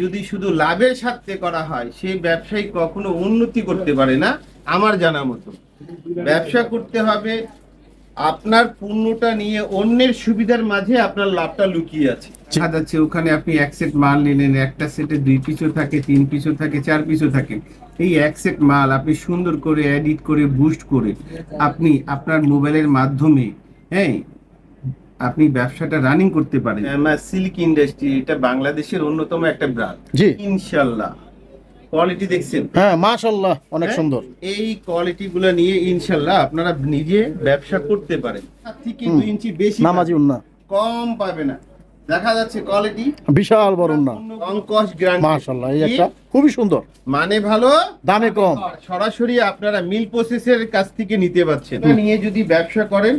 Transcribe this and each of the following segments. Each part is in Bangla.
যদি শুধু লাভের স্বার্থে করা হয়, সেই ব্যবসায়ী কখনো উন্নতি করতে পারে না, আমার জানা মতো। ব্যবসা করতে হবে, আপনার পণ্যটা নিয়ে অন্যের সুবিধার মাঝে আপনার লাভটা লুকিয়ে আছে। দেখা যাচ্ছে ওখানে আপনি এক সেট মাল নিলেন, একটা সেটে দুই পিসও থাকে, তিন পিসও থাকে, চার পিসও থাকে। এই এক সেট মাল আপনি সুন্দর করে এডিট করে বুস্ট করে আপনি আপনার মোবাইলের মাধ্যমে হ্যাঁ আপনি ব্যবসাটা রানিং করতে পারেন। সিল্ক ইন্ডাস্ট্রি এটা বাংলাদেশের অন্যতম একটা ব্রান্ড জি। ইনশাল্লাহ। কোয়ালিটি দেখছেন? হ্যাঁ মাশাল্লাহ অনেক হ্যাঁ? সুন্দর। এই কোয়ালিটি গুলো নিয়ে ইনশাল্লাহ আপনারা নিজে ব্যবসা করতে পারেন। থেকে দুই ইঞ্চি বেশি নামাজি। উন্না। কম পাবে না। দেখা যাচ্ছে কোয়ালিটি বিশাল বড় উন্না। অঙ্কশ গ্রান্ড মাশাল্লাহ এই একটা খুবই সুন্দর। মানে ভালো? দামে কম। সরাসরি আপনারা মিল প্রসেসের কাছ থেকে নিতে পারছেন। নিয়ে যদি ব্যবসা করেন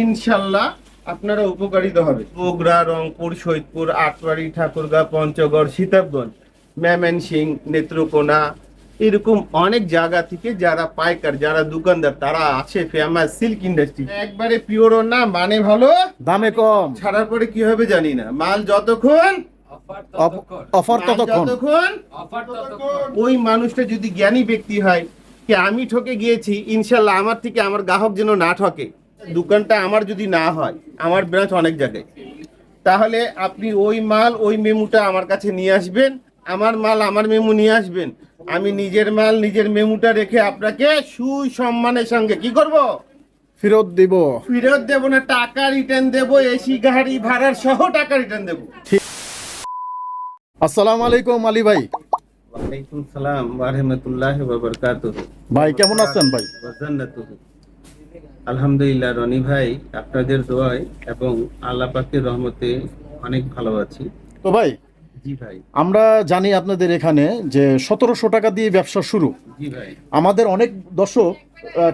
ইনশাল্লাহ আপনারা উপকারিত হবে। বগুড়া রংপুর সৈদপুর আটবাড়ি ঠাকুরগাঁ পঞ্চগড় সীতাবগঞ্জ ম্যামেন সিং নেত্রকোনা এরকম অনেক জায়গা থেকে যারা পাইকার যারা দোকানদার তারা আছে ফেমাস সিল্ক ইন্ডাস্ট্রি একবারে পিওর না মানে ভালো? দামে কম। ছাড়ার পরে কি হবে জানি না। মাল যতক্ষণ? অফার ততক্ষণ। যতক্ষণ? ওই মানুষটা যদি জ্ঞানী ব্যক্তি হয় কি আমি ঠকে গিয়েছি ইনশাল্লাহ আমার থেকে আমার গ্রাহক যেন না ঠকে। দোকানটা আমার যদি না হয় আমার ব্রাঞ্চ অনেক জায়গায়। তাহলে আপনি ওই মাল ওই মেমুটা আমার কাছে নিয়ে আসবেন। আমার মাল আমার মেমু নিয়ে আসবেন। আমি নিজের মাল নিজের মেমুটা রেখে আপনাকে সুসম্মানের সঙ্গে কি করব? ফেরত দিব। ফেরত দেবো না টাকা রিটার্ন দেবো এসি গাড়ি ভাড়ার সহ টাকা রিটার্ন দেবো। আসসালামু আলাইকুম আলী ভাই। ওয়ালাইকুম সালাম ওয়া বারাকাতুহ। ভাই কেমন আছেন ভাই? ওয়াজান্নাতুহু। আলহামদুলিল্লাহ রনি ভাই আপনাদের দোয়ায় এবং আল্লাহ পাকের রহমতে অনেক ভালো আছি। তো ভাই জি ভাই। আমরা জানি আপনাদের এখানে যে সতেরোশো টাকা দিয়ে ব্যবসা শুরু। জি ভাই। আমাদের অনেক দর্শক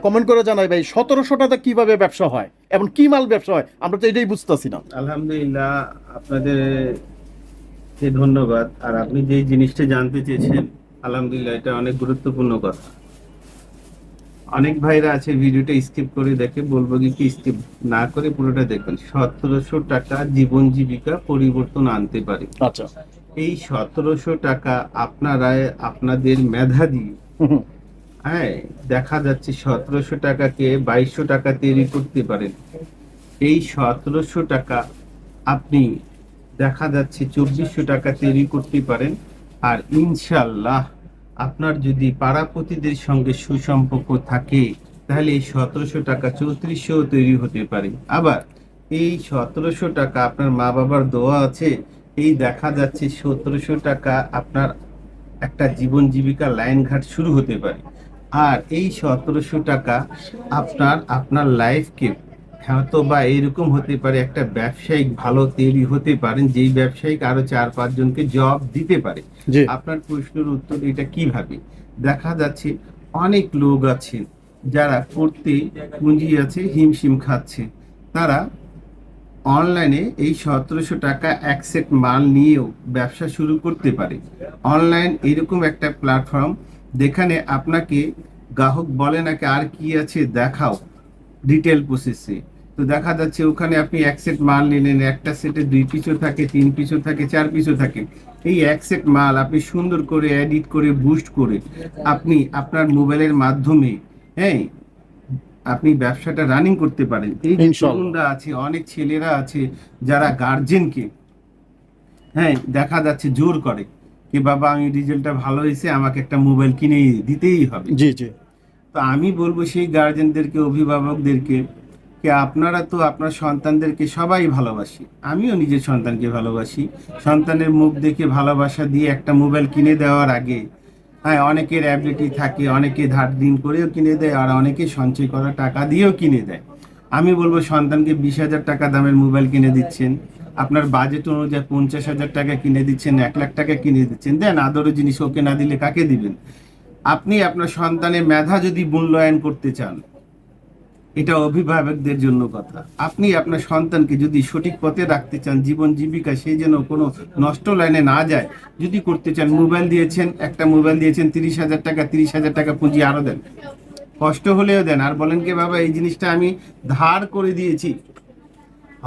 কমেন্ট করে জানাই ভাই সতেরোশো টাকা কীভাবে ব্যবসা হয় এবং কি মাল ব্যবসা হয়? আমরা তো এটাই বুঝতেছি না। আলহামদুলিল্লাহ আপনাদের ধন্যবাদ। আর আপনি যে জিনিসটা জানতে চেয়েছেন আলহামদুলিল্লাহ এটা অনেক গুরুত্বপূর্ণ কথা। অনেক ভাইরা আছে ভিডিওটা স্কিপ করে দেখে বলব কি স্কিপ না করে পুরোটা দেখবেন। সতেরোশো টাকা জীবন জীবিকা পরিবর্তন আনতে পারে। আচ্ছা। এই সতেরোশো টাকা আপনারা আপনাদের মেধা দিয়ে হ্যাঁ দেখা যাচ্ছে সতেরোশো টাকাকে বাইশশো টাকা তৈরি করতে পারেন। এই সতেরোশো টাকা আপনি দেখা যাচ্ছে চব্বিশশো টাকা তৈরি করতে পারেন। আর ইনশাল্লাহ আপনার যদি পাড়াপতিদের সঙ্গে সুসম্পর্ক থাকে, তাহলে এই সতেরোশো টাকা চৌত্রিশশো তৈরি হতে পারে। আবার এই সতেরোশো টাকা আপনার মা বাবার দোয়া আছে, এই দেখা যাচ্ছে সতেরোশো টাকা আপনার একটা জীবন জীবিকা লাইন ঘাট শুরু হতে পারে। আর এই সতেরোশো টাকা আপনার আপনার লাইফকে হয়তো বা এরকম হতে পারে একটা ব্যবসায়িক ভালো তৈরি হতে পারেন যেই ব্যবসায়িক আরও চার পাঁচজনকে জব দিতে পারে। আপনার প্রশ্নের উত্তর এটা কীভাবে? দেখা যাচ্ছে অনেক লোক আছে যারা করতে পুঁজি আছে হিমশিম খাচ্ছে। তারা অনলাইনে এই সতেরোশো টাকা এক সেট মাল নিয়েও ব্যবসা শুরু করতে পারে। অনলাইন এরকম একটা প্ল্যাটফর্ম যেখানে আপনাকে গ্রাহক বলে নাকি আর কি আছে দেখাও ডিটেল প্রসেসে তো দেখা যাচ্ছে ওখানে আপনি এক সেট মাল নিলেন একটা সেটে দুই পিসও থাকে তিন পিসও থাকে চার পিসও থাকে। এই এক সেট মাল আপনি সুন্দর করে এডিট করে বুস্ট করে আপনি আপনার মোবাইলের মাধ্যমে হ্যাঁ আপনি ব্যবসাটা রানিং করতে পারেন। এই যে তরুণরা আছে অনেক ছেলেরা আছে যারা গার্জেনকে হ্যাঁ দেখা যাচ্ছে জোর করে কি বাবা আমি রেজাল্টটা ভালো হয়েছে আমাকে একটা মোবাইল কিনে দিতেই হবে। জি জি। তো আমি বলব সেই গার্জেনদেরকে অভিভাবকদেরকে কি আপনারা তো আপনার সন্তানদেরকে সবাই ভালোবাসি। আমিও নিজের সন্তানকে ভালোবাসি। সন্তানের মুখ দেখে ভালোবাসা দিয়ে একটা মোবাইল কিনে দেওয়ার আগে হ্যাঁ অনেকের অ্যাবিলিটি থাকে, অনেকে ধার দিন করেও কিনে দেয়, আর অনেকে সঞ্চয় করা টাকা দিয়েও কিনে দেয়। আমি বলব, সন্তানকে বিশ হাজার টাকা দামের মোবাইল কিনে দিচ্ছেন। আপনার বাজেট অনুযায়ী পঞ্চাশ হাজার টাকা কিনে দিচ্ছেন, এক লাখ টাকা কিনে দিচ্ছেন। দেন আদরের জিনিস ওকে না দিলে কাকে দিবেন? আপনি আপনার সন্তানের মেধা যদি মূল্যায়ন করতে চান এটা অভিভাবকদের জন্য কথা। আপনি আপনার সন্তানকে যদি সঠিক পথে রাখতে চান, জীবন জীবিকা সেই যেন কোনো নষ্ট লাইনে না যায়, যদি করতে চান, মোবাইল দিয়েছেন, একটা মোবাইল দিয়েছেন, তিরিশ হাজার টাকা, তিরিশ হাজার টাকা পুঁজি আরও দেন। কষ্ট হলেও দেন। আর বলেন কি, বাবা, এই জিনিসটা আমি ধার করে দিয়েছি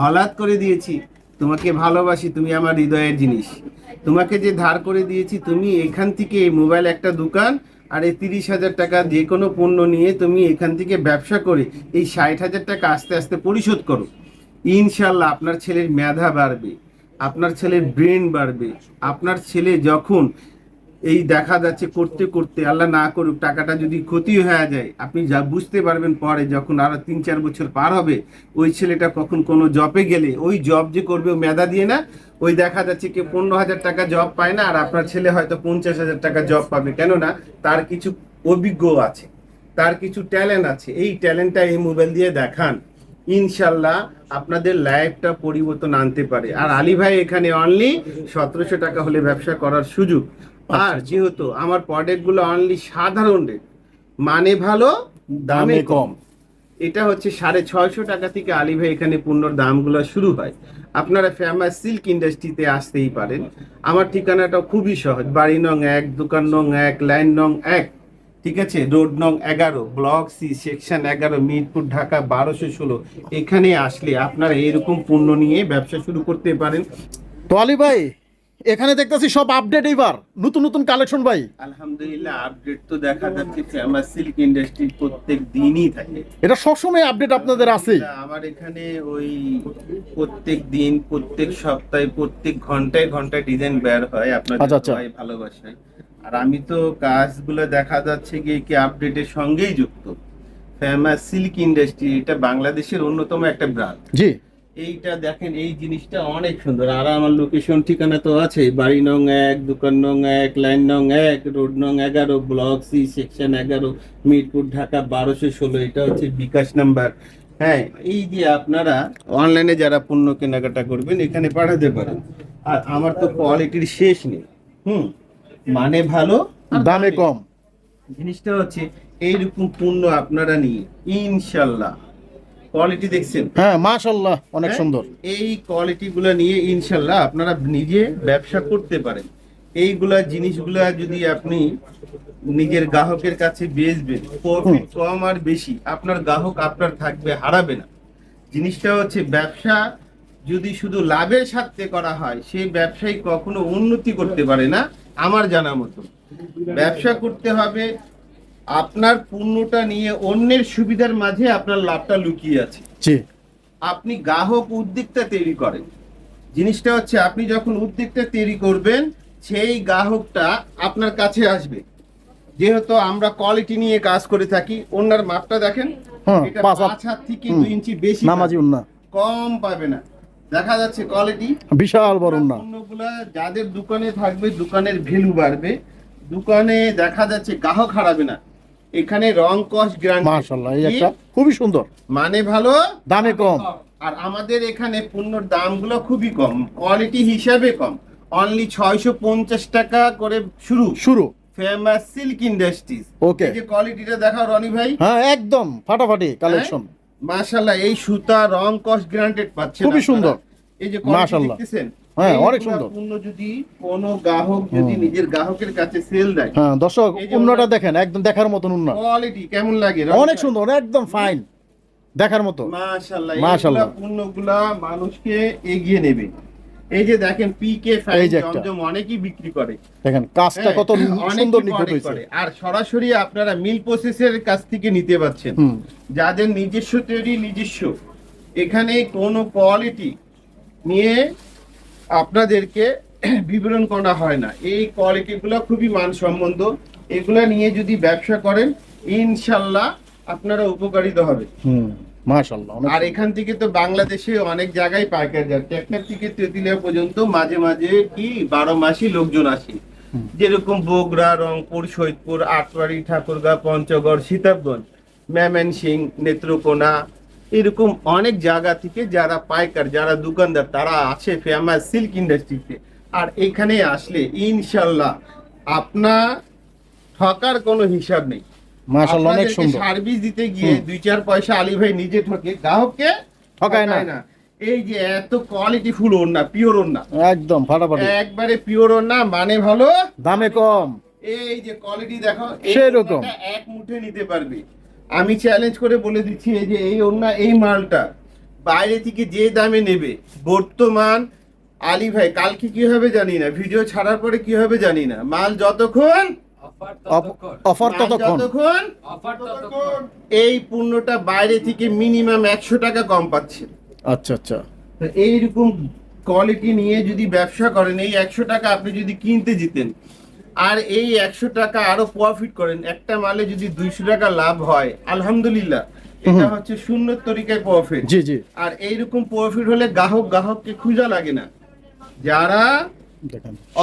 হলাত করে দিয়েছি। তোমাকে ভালোবাসি, তুমি আমার হৃদয়ের জিনিস। তোমাকে যে ধার করে দিয়েছি, তুমি এখান থেকে মোবাইল একটা দোকান আর এই তিরিশ হাজার টাকা যে কোনো পণ্য নিয়ে তুমি এখান থেকে ব্যবসা করে এই ষাট হাজার টাকা আস্তে আস্তে পরিশোধ করো। ইনশাল্লাহ আপনার ছেলের মেধা বাড়বে, আপনার ছেলের ব্রেন বাড়বে, আপনার ছেলে যখন এই দেখা যাচ্ছে করতে করতে আল্লাহ না করুক, টাকাটা যদি ক্ষতি হয়ে যায়, আপনি যা বুঝতে পারবেন পরে যখন আরও তিন, চার বছর পার হবে, ওই ছেলেটা কখন কোনো জবে গেলে, ওই জব যে করবে মেধা দিয়ে না, ওই দেখা যাচ্ছে কি পনেরো হাজার টাকা জব পায় না, আর আপনার ছেলে হয়তো পঞ্চাশ হাজার টাকা জব পাবে, কেননা তার কিছু অভিজ্ঞ আছে, তার কিছু ট্যালেন্ট আছে, এই ট্যালেন্টটা এই মোবাইল দিয়ে দেখান, ইনশাল্লাহ আপনাদের লাইফটা পরিবর্তন আনতে পারে। আর আলী ভাই এখানে অনলি সতেরোশো টাকা হলে ব্যবসা করার সুযোগ। আর যেহেতু আমার প্রোডাক্টগুলো অনলি সাধারণ রেট মানে ভালো দামে কম। এটা হচ্ছে সাড়ে ছয়শো টাকা থেকে আলী ভাই এখানে পণ্যর দামগুলো শুরু হয়। আপনারা ফেমাস সিল্ক ইন্ডাস্ট্রিতে আসতেই পারেন। আমার ঠিকানাটা খুবই সহজ। বাড়ি নং এক দোকান নং এক লাইন নং এক ঠিক আছে? রোড নং এগারো ব্লক সি সেকশন এগারো মিরপুর ঢাকা বারোশো ষোলো। এখানে আসলে আপনারা এরকম পণ্য নিয়ে ব্যবসা শুরু করতে পারেন। তো আলী ভাই এখানে দেখতেছি সব আপডেট এবার নতুন নতুন কালেকশন ভাই। আলহামদুলিল্লাহ আপডেট তো দেখা যাচ্ছে ফেমাস সিল্ক ইন্ডাস্ট্রি প্রত্যেক দিনই থাকে। এটা সবসময় আপডেট আপনাদের আছে। আমার এখানে ওই প্রত্যেক দিন প্রত্যেক সপ্তাহে প্রত্যেক ঘন্টায় ঘন্টায় ডিজাইন বের হয় আপনাদের আচ্ছা, আচ্ছা। সবাই ভালোবাসায়। আর আমি তো কাজগুলো দেখা যাচ্ছে কি কি আপডেটের সঙ্গেই যুক্ত। ফেমাস সিল্ক ইন্ডাস্ট্রি এটা বাংলাদেশের অন্যতম একটা ব্রান্ড জি। এইটা দেখেন এই জিনিসটা অনেক সুন্দর। আর আমার লোকেশন ঠিকানা তো আছে বাড়ি নং এক দোকান নং এক লাইন নং এক রোড নং এগারো ব্লক সি সেকশন এগারো মিরপুর ঢাকা বারোশো ষোলো। এটা হচ্ছে বিকাশ নাম্বার। হ্যাঁ এই যে আপনারা অনলাইনে যারা পণ্য কেনাকাটা করবেন এখানে পাঠাতে পারেন। আর আমার তো কোয়ালিটির শেষ নেই। হুম মানে ভালো দামে কম। জিনিসটা হচ্ছে এইরকম পণ্য আপনারা নিয়ে ইনশাল্লাহ। কোয়ালিটি দেখছেন? হ্যাঁ মাশাল্লাহ অনেক হ্যাঁ? সুন্দর। এই কোয়ালিটি গুলো নিয়ে ইনশাল্লাহ আপনারা নিজে ব্যবসা করতে পারেন। এইগুলা জিনিসগুলা যদি আপনি নিজের গ্রাহকের কাছে বেচবেন প্রফিট কম আর বেশি আপনার গ্রাহক আপনার থাকবে হারাবে না। জিনিসটা হচ্ছে ব্যবসা যদি শুধু লাভের স্বার্থে করা হয় সেই ব্যবসায়ী কখনো উন্নতি করতে পারে না আমার জানা মতো। ব্যবসা করতে হবে আপনার পণ্যটা নিয়ে অন্যের সুবিধার মাঝে আপনার লাভটা লুকিয়ে আছে। জি। আপনি গ্রাহক উদ্যোগটা তৈরি করেন। জিনিসটা হচ্ছে আপনি যখন উদ্যোগটা তৈরি করবেন সেই গ্রাহকটা আপনার কাছে আসবে। যেহেতু আমরা কোয়ালিটি নিয়ে কাজ করে থাকি ওনার মাপটা দেখেন হ্যাঁ, এটা পাঁচ হাত। থেকে। দুই ইঞ্চি বেশি নামাজি। উন্না কম পাবে না। দেখা যাচ্ছে কোয়ালিটি বিশাল বড় পণ্যগুলা যাদের দোকানে থাকবে দোকানের ভ্যালু বাড়বে। দোকানে দেখা যাচ্ছে গ্রাহক হারাবে না। এখানে রং কস্ট গ্রান্ট এই একটা খুবই সুন্দর। মানে ভালো? দামে কম। আর আমাদের এখানে পণ্যর দামগুলো খুবই কম কোয়ালিটি হিসাবে কম। অনলি ছয়শো পঞ্চাশ টাকা করে শুরু। শুরু। Famous silk industries Okay. এই যে কোয়ালিটিটা দেখাও রনি ভাই। হ্যাঁ একদম ফাটাফাটি কালেকশন মাশাল্লাহ এই সুতা রং কস্ট গ্রান্টেড পাচ্ছেন খুবই সুন্দর। এই যে দেখতেছেন হ্যাঁ, অনেক সুন্দর। পণ্য যদি কোনো গ্রাহক যদি নিজের গ্রাহকের কাছে সেল দেয় হ্যাঁ দর্শক এই যে উন্নাটা ওটা- দেখেন একদম দেখার মতন উন্না কোয়ালিটি কেমন লাগে অনেক সুন্দর একদম ফাইন দেখার মতো। মাশাআল্লাহ মাশাআল্লাহ। মাশাআল্লাহ পণ্যগুলা মানুষকে এগিয়ে নেবে। এই যে দেখেন পিকে এই ফাইভ যে একটা। জমজম অনেকই বিক্রি করে। দেখেন কাজটা কত হ্যাঁ, সুন্দর নিখুঁত হয়েছে। করে। আর সরাসরি আপনারা মিল প্রসেসের কাছ থেকে নিতে পাচ্ছেন হুম। যাদের নিজস্ব তৈরি নিজস্ব। এখানে কোনো কোয়ালিটি নিয়ে আপনাদেরকে বিবরণ করা হয় না। এই কোয়ালিটিগুলো খুবই মানসম্মত। এগুলা নিয়ে যদি ব্যবসা করেন ইনশাল্লাহ আপনারা উপকারিত হবে। মাশাল্লাহ আর এখান থেকে তো বাংলাদেশে অনেক জায়গায় পাইকার যায়। টেকনাফ থেকে তেঁতুলিয়া পর্যন্ত মাঝে মাঝে কি বারো মাসই লোকজন আসে। যেরকম বগুড়া রংপুর সৈয়দপুর আটবাড়ি ঠাকুরগাঁ পঞ্চগড় সীতাবগঞ্জ ম্যামেন সিং নেত্রকোনা এরকম অনেক জায়গা থেকে যারা পাইকার যারা দোকানদার তারা আছে ফেমাস সিল্ক ইন্ডাস্ট্রিতে আর এখানে আসলে ইনশাল্লাহ আপনার ঠকার কোনো হিসাব নেই। মাশাল্লাহ অনেক সুন্দর। সার্ভিস দিতে গিয়ে দুই চার পয়সা আলী ভাই নিজে ঠকে গ্রাহককে ঠকায় না। এই যে এত কোয়ালিটি ফুল ওড়না পিওর ওড়না। একদম ফাটাফাটি। একবারে পিওর ওড়না মানে ভালো? দামে কম। এই যে কোয়ালিটি দেখো সেরকম। এক মুঠে নিতে পারবে। আমি চ্যালেঞ্জ করে বলে দিচ্ছি এই যে এই ওড়না এই মালটা বাইরে থেকে যে দামে নেবে বর্তমান আলী ভাই কালকে কি হবে জানি না ভিডিও ছাড়ার পরে কি হবে জানি না। মাল অফার ততক্ষণ। যতক্ষণ অফার ততক্ষণ। এই পণ্যটা বাইরে থেকে মিনিমাম একশো টাকা কম পাচ্ছে। আচ্ছা আচ্ছা। এইরকম কোয়ালিটি নিয়ে যদি ব্যবসা করেন এই একশো টাকা আপনি যদি কিনতে জিতেন আর এই একশো টাকা আরও প্রফিট করেন। একটা মালে যদি দুইশো টাকা লাভ হয় আলহামদুলিল্লাহ এটা হচ্ছে শূন্য তরিকায় প্রফিট জি জি। আর এইরকম প্রফিট হলে গ্রাহক গ্রাহককে খুঁজা লাগে না। যারা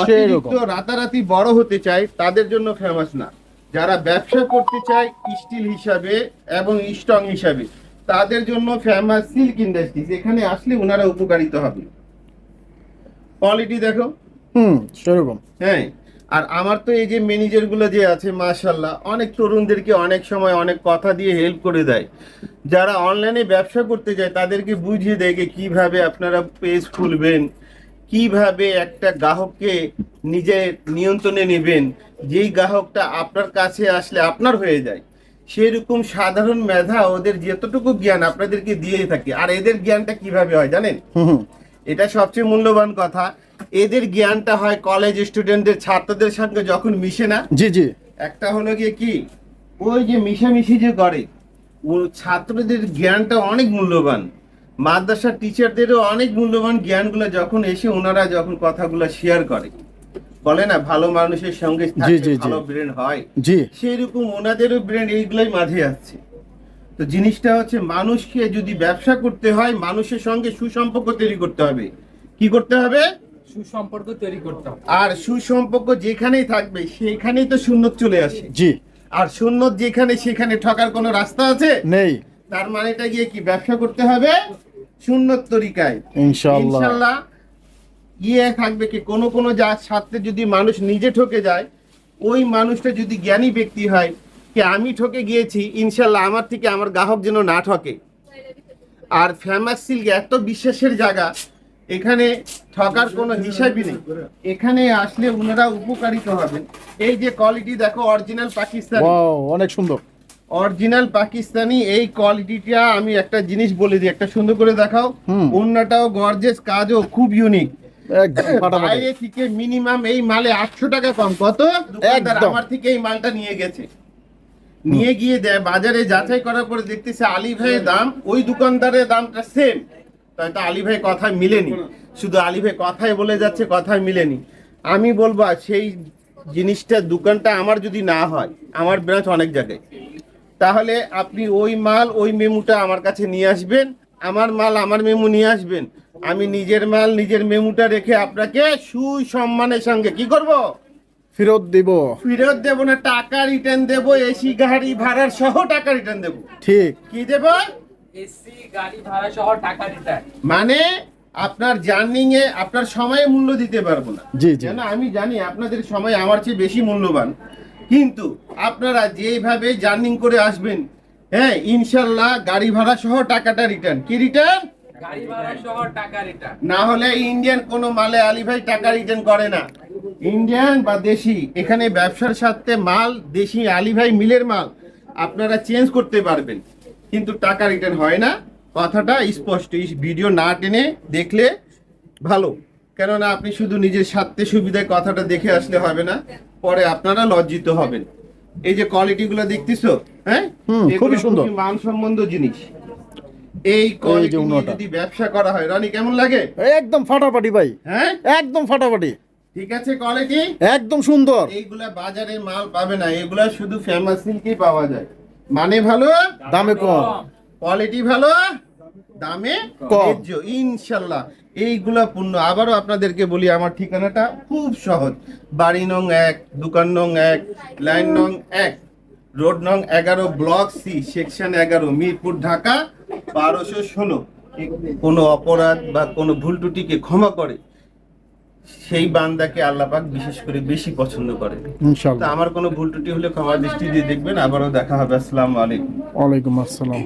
অতিরিক্ত রাতারাতি বড় হতে চায় তাদের জন্য ফেমাস না। যারা ব্যবসা করতে চায় স্টিল হিসাবে এবং স্ট্রং হিসাবে তাদের জন্য ফেমাস সিল্ক ইন্ডাস্ট্রিজ এখানে আসলে ওনারা উপকারিত হবে। কোয়ালিটি দেখো। হুম সেরকম। হ্যাঁ আর আমার তো এই যে ম্যানেজারগুলো যে আছে মাশাল্লাহ অনেক তরুণদেরকে অনেক সময় অনেক কথা দিয়ে হেল্প করে দেয়। যারা অনলাইনে ব্যবসা করতে যায় তাদেরকে বুঝিয়ে দেয় যে কীভাবে আপনারা পেজ খুলবেন কীভাবে একটা গ্রাহককে নিজের নিয়ন্ত্রণে নেবেন। যেই গ্রাহকটা আপনার কাছে আসলে আপনার হয়ে যায়। সেরকম সাধারণ মেধা ওদের যতটুকু জ্ঞান আপনাদেরকে দিয়ে থাকে। আর এদের জ্ঞানটা কীভাবে হয় জানেন? এটা সবচেয়ে মূল্যবান কথা। এদের জ্ঞানটা হয় কলেজ স্টুডেন্টদের ছাত্রদের সঙ্গে যখন মিশে না জি জি। একটা হলো গিয়ে কি? ওই যে মিশামিশি যে করে ও ছাত্রদের জ্ঞানটা অনেক মূল্যবান। মাদ্রাসার টিচারদেরও অনেক মূল্যবান জ্ঞানগুলো যখন এসে ওনারা যখন কথাগুলো শেয়ার করে। বলে না ভালো মানুষের সঙ্গে। ভালো ব্রেন হয়। জি। সেরকম ওনাদেরও ব্রেন এইগুলোই মাঝে আসছে তো জিনিসটা হচ্ছে মানুষকে যদি ব্যবসা করতে হয় মানুষের সঙ্গে সুসম্পর্ক তৈরি করতে হবে। কি করতে হবে? সুসম্পর্ক তৈরি করতে হবে আর সুসম্পর্ক যেখানেই থাকবে সেখানেই তো শূন্য চলে আসে। জি। আর শূন্য যেখানে সেখানে ঠকার কোনো রাস্তা আছে? নেই। তার মানেটা গিয়ে কি ব্যবসা করতে হবে? শূন্য তরিকায়। ইনশাআল্লাহ। ইনশাল্লাহ ইয়ে থাকবে কি কোনো কোনো যা সাথে যদি মানুষ নিজে ঠকে যায় ওই মানুষটা যদি জ্ঞানী ব্যক্তি হয় কি আমি ঠকে গিয়েছি ইনশাল্লাহ আমার থেকে আমার গ্রাহক যেন না ঠকে। আর ফেমাস সিল্ক এত বিশ্বাসের জায়গা এখানে ঠকার কোনো হিসাবই নেই। এখানে আসলে ওনারা উপকারিত হবেন। এই যে কোয়ালিটি দেখো অরিজিনাল পাকিস্তান। অনেক সুন্দর। অরিজিনাল পাকিস্তানি এই কোয়ালিটিটা আমি একটা জিনিস বলে দিই একটা সুন্দর করে দেখাও। অন্যটাও গর্জেস কাজও খুব ইউনিক বাইরে থেকে মিনিমাম এই মালে আটশো টাকা কম। কত। আমার থেকে এই মালটা নিয়ে গেছে। নিয়ে গিয়ে দেয় বাজারে যাচাই করার পরে দেখতেছে আলী ভাইয়ের দাম ওই দোকানদারের দামটা সেম হয়তো আলী ভাই কথায় মিলেনি। শুধু আলী ভাই কথায় বলে যাচ্ছে কথায় মিলেনি। আমি বলব সেই জিনিসটা দোকানটা আমার যদি না হয় আমার ব্রাঞ্চ অনেক জায়গায়। তাহলে আপনি ওই মাল ওই মেমুটা আমার কাছে নিয়ে আসবেন। আমার মাল আমার মেমু নিয়ে আসবেন। আমি নিজের মাল নিজের মেমুটা রেখে আপনাকে সুসম্মানের সঙ্গে কি করব? ফেরত দিব। ফেরত দেবো না টাকা রিটার্ন দেবো এসি গাড়ি ভাড়ার সহ টাকা রিটার্ন দেবো। ঠিক। কি দেবো? এসি গাড়ি ভাড়া সহ টাকা রিটার্ন মানে আপনার জার্নিং এ আপনার সময়ে মূল্য দিতে পারব না। জি জি। কেন? আমি জানি আপনাদের সময় আমার চেয়ে বেশি মূল্যবান। কিন্তু আপনারা যেভাবে জার্নিং করে আসবেন হ্যাঁ ইনশাল্লাহ গাড়ি ভাড়া সহ টাকাটা রিটার্ন কি রিটার্ন গাড়ি ভাড়া সহ না হলে ইন্ডিয়ান কোনো মালে আলী ভাই টাকা রিটার্ন করে না। ইন্ডিয়ান বা দেশি এখানে ব্যবসার সাথে মাল দেশি আলী ভাই মিলের মাল আপনারা চেঞ্জ করতে পারবেন। কিন্তু টাকা রিটার্ন হয় না। কথাটা স্পষ্ট। ভিডিও না টেনে দেখলে ভালো। কেননা আপনি শুধু নিজের স্বার্থে সুবিধায় কথাটা দেখে আসলে হবে না পরে আপনারা লজ্জিত হবেন। এই যে কোয়ালিটিগুলো দেখতেছো হ্যাঁ? খুবই সুন্দর। মানসম্বন্ধ জিনিস। এই কোয়ালিটি। যদি ব্যবসা করা হয় রনি কেমন লাগে? একদম ফাটাফাটি ভাই। হ্যাঁ? একদম ফাটাফাটি। ঠিক আছে কোয়ালিটি একদম সুন্দর। এইগুলা বাজারে মাল পাবে না এগুলা শুধু ফেমাস সিল্কই পাওয়া যায়। মানে ভালো দামে কম। কোয়ালিটি ভালো দামে কম। ইনশাল্লাহ। এইগুলা পূর্ণ আবারও আপনাদেরকে বলি আমার ঠিকানাটা খুব সহজ। বাড়ি নং এক দোকান নং এক লাইন নং এক রোড নং এগারো ব্লক সি সেকশন এগারো মিরপুর ঢাকা বারোশো ষোলো। কোনো অপরাধ বা কোনো ভুল ত্রুটিকে ক্ষমা করে সেই বান্দাকে আল্লাপাক বিশেষ করে বেশি পছন্দ করে। আমার কোনো ভুল ত্রুটি হলে ক্ষমা দৃষ্টি দিয়ে দেখবেন। আবারও দেখা হবে। আসসালাম আলাইকুম। ওয়ালাইকুম আসসালাম।